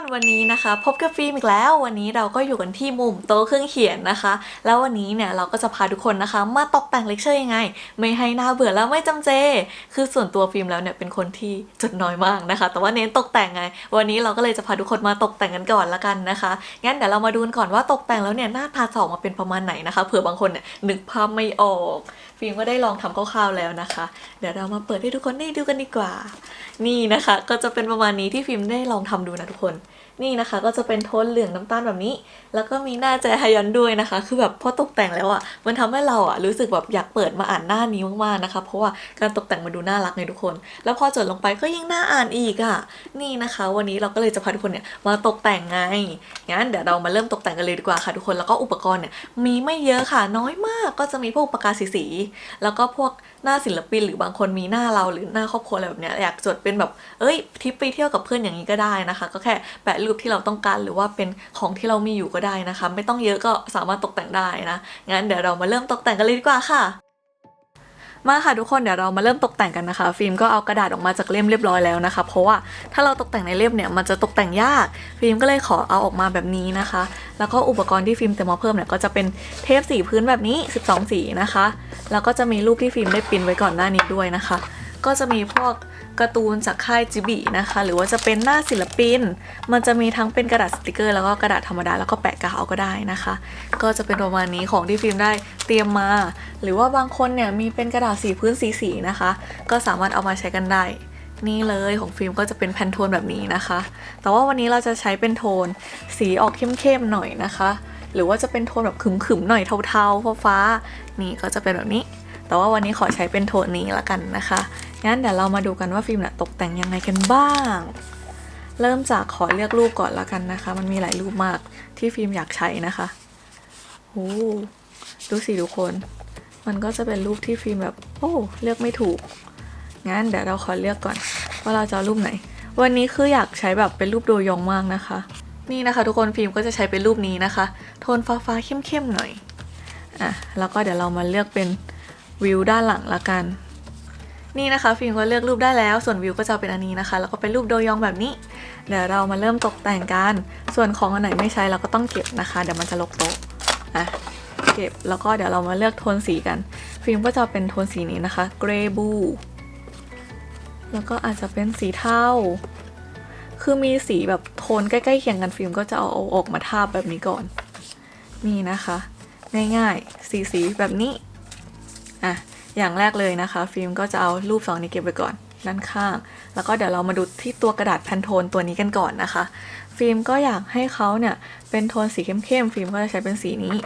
นวันนี้นะคะ พบกับฟิล์มอีกแล้ววันนี้เราก็อยู่กันที่มุมโต๊ะเครื่องเขียนนะคะ แล้ววันนี้เนี่ยเราก็จะพาทุกคนนะคะ มาตกแต่งเลคเชอร์ยังไง ไม่ให้หน่าเบื่อแล้วไม่จำเจ คือส่วนตัวฟิล์มแล้วเนี่ยเป็นคนที่จดน้อยมากนะคะ แต่ว่าเน้นตกแต่งไง วันนี้เราก็เลยจะพาทุกคนมาตกแต่งกันก่อนละกันนะคะงั้นเดี๋ยวเรามาดูกันก่อนว่าตกแต่งแล้วเนี่ยหน้าตาจะออกมาเป็นประมาณไหนนะคะเผื่อบางคนเนี่ยนึกภาพไม่ออก ฟิล์มก็ได้ลองทำคร่าวๆแล้วนะคะ เดี๋ยวเรามาเปิดให้ทุกคนได้ดูกันดีกว่า นี่นะคะ ก็จะเป็นประมาณนี้ที่ฟิล์มได้ลองทำดูนะทุกคน นี่นะคะก็จะเป็นโทนเหลืองน้ำตาลแบบนี้ แล้วก็มีหน้าแจฮยอนด้วยนะคะ คือแบบพอตกแต่งแล้วอะ่ะ มันทำให้เราอะ่ะรู้สึกแบบอยากเปิดมาอ่านหน้านี้มากๆนะคะ เพราะว่าการตกแต่งมันดูน่ารักไงทุกคน แล้วพอจดลงไปก็ยิ่งน่าอ่านอีกอะ่ะ นี่นะคะ วันนี้เราก็เลยจะพาทุกคนเนี่ยมาตกแต่งไง งั้นเดี๋ยวเรามาเริ่มตกแต่งกันเลยดีกว่าค่ะทุกคน แล้วก็อุปกรณ์เนี่ยมีไม่เยอะค่ะ น้อยมาก ก็จะมีพวกปากกาสีๆแล้วก็พวกหน้าศิลปินหรือบางคนมีหน้าเราหรือหน้าครอบครัวอะไรแบบเนี้ยอยากจดเป็นแบบ เอ้ยทริปไปเที่ยวกับเพื่อนอย่างนี้ก็ได้นะคะ ก็แค่แปะรูปที่เราต้องการ หรือว่าเป็นของที่เรามีอยู่ก็ได้นะคะ ไม่ต้องเยอะก็สามารถตกแต่งได้นะ งั้นเดี๋ยวเรามาเริ่มตกแต่งกันเลยดีกว่าค่ะมาค่ะทุกคนเดี๋ยวเรามาเริ่มตกแต่งกันนะคะฟิล์มก็เอากระดาษออกมาจากเล่มเรียบร้อยแล้วนะคะเพราะว่าถ้าเราตกแต่งในเล่มเนี่ยมันจะตกแต่งยากฟิล์มก็เลยขอเอาออกมาแบบนี้นะคะ แล้วก็อุปกรณ์ที่ฟิล์มเติมมาเพิ่มเนี่ยก็จะเป็นเทปสีพื้นแบบนี้ 12 สีนะคะ แล้วก็จะมีรูปที่ฟิล์มได้ปิ้นไว้ก่อนหน้านี้ด้วยนะคะ ก็จะมีพวกการ์ตูนจากค่ายจิบินะคะ หรือว่าจะเป็นหน้าศิลปิน มันจะมีทั้งเป็นกระดาษสติกเกอร์ แล้วก็กระดาษธรรมดาแล้วก็แปะกาวก็ได้นะคะ ก็จะเป็นประมาณนี้ของที่ฟิล์มได้เตรียมมา หรือว่าบางคนเนี่ยมีเป็นกระดาษสีพื้นสีสีๆนะคะ ก็สามารถเอามาใช้กันได้นี่เลยของฟิล์มก็จะเป็นแพนโทนแบบนี้นะคะ แต่ว่าวันนี้เราจะใช้เป็นโทนสีออกเข้มๆหน่อยนะคะ หรือว่าจะเป็นโทนแบบขึมๆหน่อยเทาๆฟ้าๆนี่ก็จะเป็นแบบนี้ แต่ว่าวันนี้ขอใช้เป็นโทนนี้ละกันนะคะ งั้นเดี๋ยวเรามาดูกันว่าฟิล์มเนี่ยตกแต่งยังไงกันบ้าง เริ่มจากขอเลือกรูปก่อนละกันนะคะ มันมีหลายรูปมากที่ฟิล์มอยากใช้นะคะโอ้ดูสิทุกคน มันก็จะเป็นรูปที่ฟิล์มแบบ โอ้ เลือกไม่ถูก งั้นเดี๋ยวเราขอเลือกก่อน ว่าเราจะรูปไหน วันนี้คืออยากใช้แบบเป็นรูปโดยองมากนะคะ นี่นะคะทุกคนฟิล์มก็จะใช้เป็นรูปนี้นะคะ โทนฟ้าฟ้าๆเข้มๆหน่อย อะ แล้วก็เดี๋ยวเรามาเลือกเป็นวิวด้านหลังละกัน นี่นะคะฟิล์มก็เลือกรูปได้แล้วส่วนวิวก็จะเป็นอันนี้นะคะ แล้วก็เป็นรูปโดยองแบบนี้ เดี๋ยวเรามาเริ่มตกแต่งกัน ส่วนของอันไหนไม่ใช้เราก็ต้องเก็บนะคะ เดี๋ยวมันจะลกโต๊ะอะเก็บแล้วก็เดี๋ยวเรามาเลือกโทนสีกัน ฟิล์มก็จะเป็นโทนสีนี้นะคะเกรย์บูแล้วก็อาจจะเป็นสีเทาคือมีสีแบบโทนใกล้ๆเคียงกันฟิล์มก็จะเอาออกมาทาบแบบนี้ก่อน นี่นะคะ ง่ายๆ สีสีๆแบบนี้ อะ อย่างแรกเลยนะคะ ฟิล์มก็จะเอารูปสองนี้เก็บไว้ก่อนด้านข้าง แล้วก็เดี๋ยวเรามาดูที่ตัวกระดาษแพนโทนตัวนี้กันก่อนนะคะ ฟิล์มก็อยากให้เขาเนี่ยเป็นโทนสีเข้มๆ ฟิล์มก็จะใช้เป็นสีนี้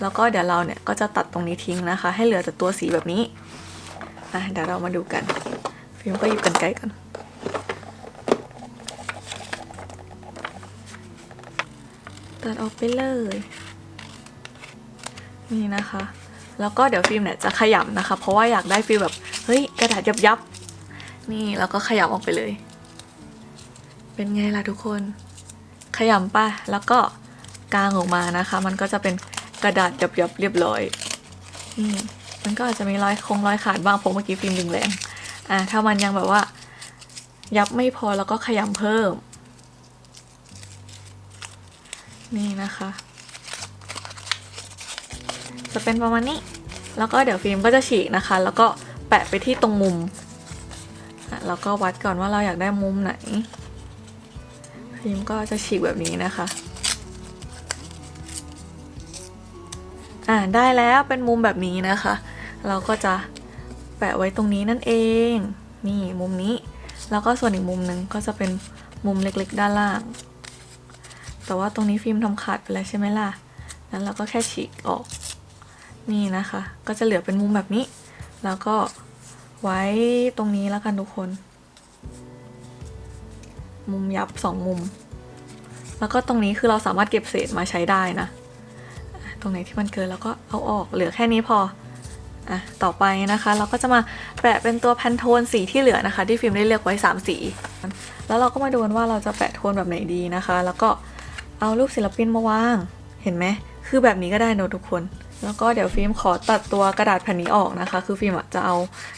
แล้วก็เดี๋ยวเราเนี่ยก็จะตัดตรงนี้ทิ้งนะคะ ให้เหลือแต่ตัวสีแบบนี้อะเดี๋ยวเรามาดูกัน ฟิล์มก็หยิบกันไกลกันตัดออกไปเลย นี่นะคะ แล้วก็เดี๋ยวฟิล์มเนี่ยจะขยำนะคะ เพราะว่าอยากได้ฟิลแบบเฮ้ยกระดาษยับยับนี่แล้วก็ขยำออกไปเลย เป็นไงล่ะทุกคน ขยำป่ะแล้วก็กางออกมานะคะ มันก็จะเป็นกระดาษยับยับเรียบร้อยนี่มันก็อาจจะมีรอยคงรอยขาดบ้างเพราะเมื่อกี้ฟิล์มดึงแรงอะถ้ามันยังแบบว่า ยับไม่พอแล้วก็ขยำเพิ่ม นี่นะคะ จะเป็นประมาณนี้ แล้วก็เดี๋ยวฟิล์มก็จะฉีกนะคะ แล้วก็แปะไปที่ตรงมุมแล้วก็วัดก่อนว่าเราอยากได้มุมไหน ฟิล์มก็จะฉีกแบบนี้นะคะอ่าได้แล้วเป็นมุมแบบนี้นะคะ เราก็จะแปะไว้ตรงนี้นั่นเอง นี่มุมนี้ แล้วก็ส่วนอีกมุมหนึ่งก็จะเป็นมุมเล็กๆ ด้านล่าง แต่ว่าตรงนี้ฟิล์มทำขาดไปแล้วใช่ไหมล่ะนั้นเราก็แค่ฉีกออก นี่นะคะ ก็จะเหลือเป็นมุมแบบนี้ แล้วก็ไว้ตรงนี้แล้วกันทุกคน มุมยับสองมุม แล้วก็ตรงนี้คือเราสามารถเก็บเศษมาใช้ได้นะ ตรงไหนที่มันเกินเราก็เอาออกเหลือแค่นี้พออะต่อไปนะคะเราก็จะมาแปะเป็นตัวแพนโทนสีที่เหลือนะคะ ที่ฟิล์มได้เลือกไว้ 3 สี แล้วเราก็มาดูกันว่าเราจะแปะโทนแบบไหนดีนะคะ แล้วก็เอารูปศิลปินมาวาง เห็นไหม คือแบบนี้ก็ได้เนอะทุกคน แล้วก็เดี๋ยวฟิล์มขอตัดตัวกระดาษแผ่นนี้ออกนะคะ คือฟิล์มจะเอา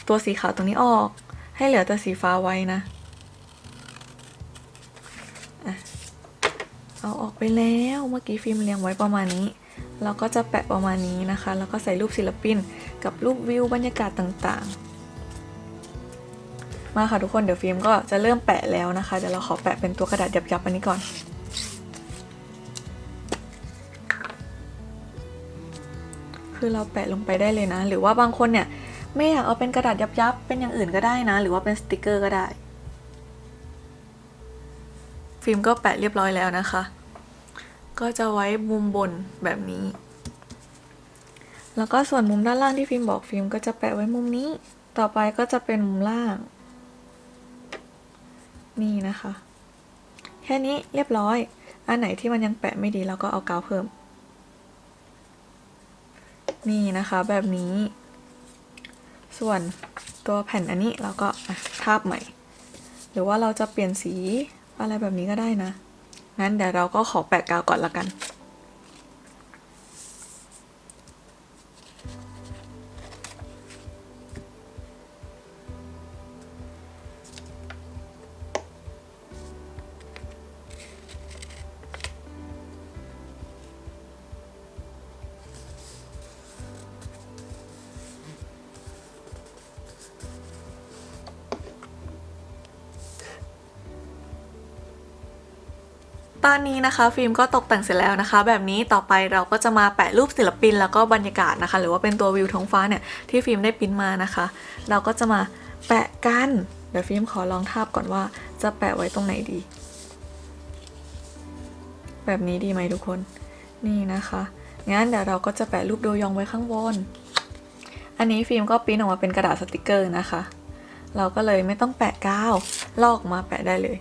ตัวสีขาวตรงนี้ออก ให้เหลือแต่สีฟ้าไว้นะเอาออกไปแล้วเมื่อกี้ฟิล์มเรียงไว้ประมาณนี้ เราก็จะแปะประมาณนี้นะคะ แล้วก็ใส่รูปศิลปินกับรูปวิวบรรยากาศต่างๆ มาค่ะทุกคนเดี๋ยวฟิล์มก็จะเริ่มแปะแล้วนะคะเดี๋ยวเราขอแปะเป็นตัวกระดาษยับๆอันนี้ก่อน คือเราแปะลงไปได้เลยนะ หรือว่าบางคนเนี่ยไม่อยากเอาเป็นกระดาษยับๆ เป็นอย่างอื่นก็ได้นะ หรือว่าเป็นสติกเกอร์ก็ได้ ฟิล์มก็แปะเรียบร้อยแล้วนะคะ ก็จะไว้มุมบนแบบนี้ แล้วก็ส่วนมุมด้านล่างที่ฟิล์มบอกฟิล์มก็จะแปะไว้มุมนี้ ต่อไปก็จะเป็นมุมล่าง นี่นะคะ แค่นี้เรียบร้อย อันไหนที่มันยังแปะไม่ดีเราก็เอากาวเพิ่ม นี่นะคะแบบนี้ ส่วนตัวแผ่นอันนี้เราก็ทาบใหม่ หรือว่าเราจะเปลี่ยนสีอะไรแบบนี้ก็ได้นะ งั้นเดี๋ยวเราก็ขอแปะกาวก่อนละกัน ตอนนี้นะคะฟิล์มก็ตกแต่งเสร็จแล้วนะคะ แบบนี้ต่อไปเราก็จะมาแปะรูปศิลปินแล้วก็บรรยากาศนะคะ หรือว่าเป็นตัววิวท้องฟ้าเนี่ยที่ฟิล์มได้ปริ้นมานะคะ เราก็จะมาแปะกันเดี๋ยวฟิล์มขอลองทาบก่อนว่าจะแปะไว้ตรงไหนดี แบบนี้ดีไหมทุกคนนี่นะคะงั้นเดี๋ยวเราก็จะแปะรูปโดยองไว้ข้างบน อันนี้ฟิล์มก็ปิ้นออกมาเป็นกระดาษสติกเกอร์นะคะ เราก็เลยไม่ต้องแปะกาวลอกมาแปะได้เลย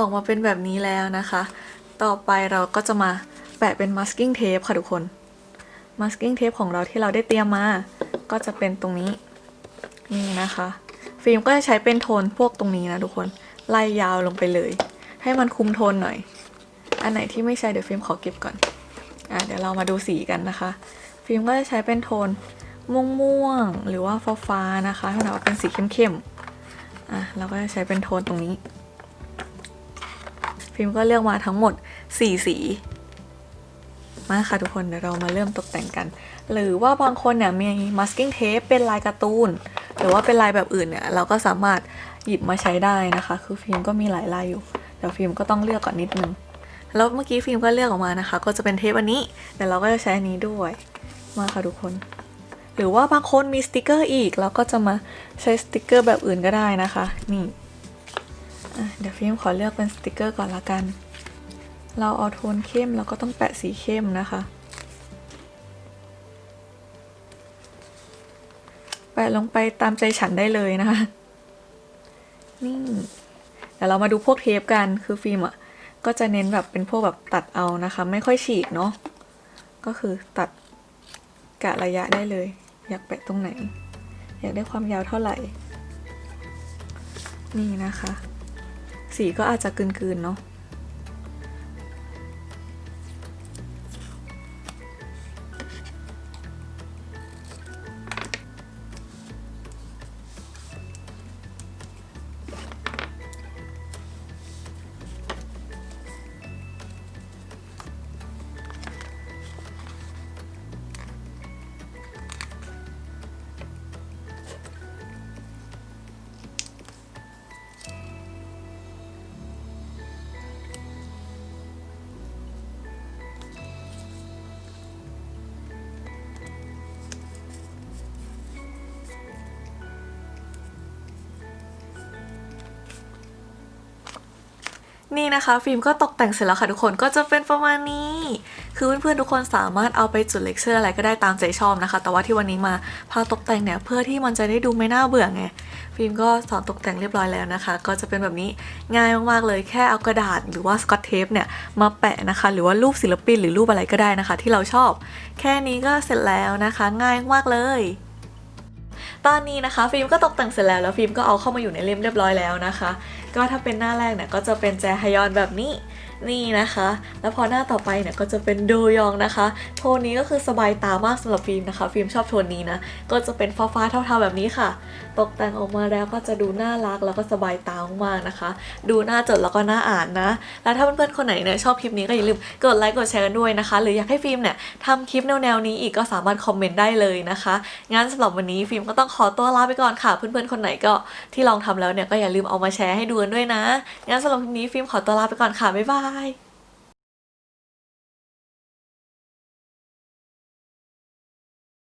ออกมาเป็นแบบนี้แล้วนะคะ ต่อไปเราก็จะมาแปะเป็น masking tape ค่ะทุกคน masking tape ของเราที่เราได้เตรียมมา ก็จะเป็นตรงนี้ นี่นะคะ ฟิล์มก็จะใช้เป็นโทนพวกตรงนี้นะทุกคน ไล่ยาวลงไปเลย ให้มันคุมโทนหน่อย อันไหนที่ไม่ใช่เดี๋ยวฟิล์มขอเก็บก่อน อะเดี๋ยวเรามาดูสีกันนะคะ ฟิล์มก็จะใช้เป็นโทนม่วงๆหรือว่าฟ้าๆนะคะให้เราเป็นสีเข้มๆ อะเราก็จะใช้เป็นโทนตรงนี้ ฟิล์มก็เลือกมาทั้งหมด 4 สีมาค่ะทุกคนเดี๋ยวเรามาเริ่มตกแต่งกัน หรือว่าบางคนเนี่ยมี masking tape เป็นลายการ์ตูน หรือว่าเป็นลายแบบอื่นเนี่ยเราก็สามารถหยิบมาใช้ได้นะคะ คือฟิล์มก็มีหลายลายอยู่เดี๋ยวฟิล์มก็ต้องเลือกก่อนนิดนึงแล้วเมื่อกี้ฟิล์มก็เลือกออกมานะคะ ก็จะเป็นเทปอันนี้เดี๋ยวเราก็จะใช้อันนี้ด้วยมาค่ะทุกคน หรือว่าบางคนมีสติกเกอร์อีกเราก็จะมาใช้สติกเกอร์แบบอื่นก็ได้นะคะ นี่ เดี๋ยวฟิล์มขอเลือกเป็นสติกเกอร์ก่อนละกัน เราเอาโทนเข้มเราก็ต้องแปะสีเข้มนะคะ แปะลงไปตามใจฉันได้เลยนะคะ นี่เดี๋ยวเรามาดูพวกเทปกัน คือฟิล์มอะก็จะเน้นแบบเป็นพวกแบบตัดเอานะคะ ไม่ค่อยฉีกเนาะ ก็คือตัดกะระยะได้เลย อยากแปะตรงไหน อยากได้ความยาวเท่าไหร่ นี่นะคะ สีก็อาจจะกลืนๆเนาะ นี่นะคะฟิล์มก็ตกแต่งเสร็จแล้วค่ะทุกคนก็จะเป็นประมาณนี้ คือเพื่อนๆทุกคนสามารถเอาไปจุดเลคเชอร์อะไรก็ได้ตามใจชอบนะคะ แต่ว่าที่วันนี้มาพาตกแต่งเนี่ยเพื่อที่มันจะได้ดูไม่น่าเบื่อไงฟิล์มก็สอนตกแต่งเรียบร้อยแล้วนะคะ ก็จะเป็นแบบนี้ง่ายมากๆเลยแค่เอากระดาษหรือว่าสกอตเทปเนี่ยมาแปะนะคะ หรือว่ารูปศิลปินหรือรูปอะไรก็ได้นะคะ ที่เราชอบ แค่นี้ก็เสร็จแล้วนะคะ ง่ายมากเลยตอนนี้นะคะฟิล์มก็ตกแต่งเสร็จแล้วแล้วฟิล์มก็เอาเข้ามาอยู่ในเล่มเรียบร้อยแล้วนะคะก็ถ้าเป็นหน้าแรกเนี่ยก็จะเป็นแจฮยอนแบบนี้นี่นะคะ แล้วพอหน้าต่อไปเนี่ยก็จะเป็นโดยองนะคะ โทนนี้ก็คือสบายตามากสำหรับฟิล์มนะคะ ฟิล์มชอบโทนนี้นะ ก็จะเป็นฟ้าฟ้าๆเทาๆแบบนี้ค่ะ ตกแต่งออกมาแล้วก็จะดูน่ารักแล้วก็สบายตามากนะคะ ดูน่าจดแล้วก็น่าอ่านนะ แล้วถ้าเพื่อนๆคนไหนเนี่ยชอบคลิปนี้ก็อย่าลืมกดไลค์กดแชร์กันด้วยนะคะ หรืออยากให้ฟิล์มเนี่ยทำคลิปแนวๆนี้อีกก็สามารถคอมเมนต์ได้เลยนะคะ งั้นสำหรับวันนี้ฟิล์มก็ต้องขอตัวลาไปก่อนค่ะ เพื่อนๆคนไหนก็ที่ลองทำแล้วเนี่ยก็อย่าลืมเอามาแชร์ให้ดูกันด้วยนะ งั้นสำหรับคลิปนี้ฟิล์มขอตัวลาไปก่อนค่ะ บ๊ายบาย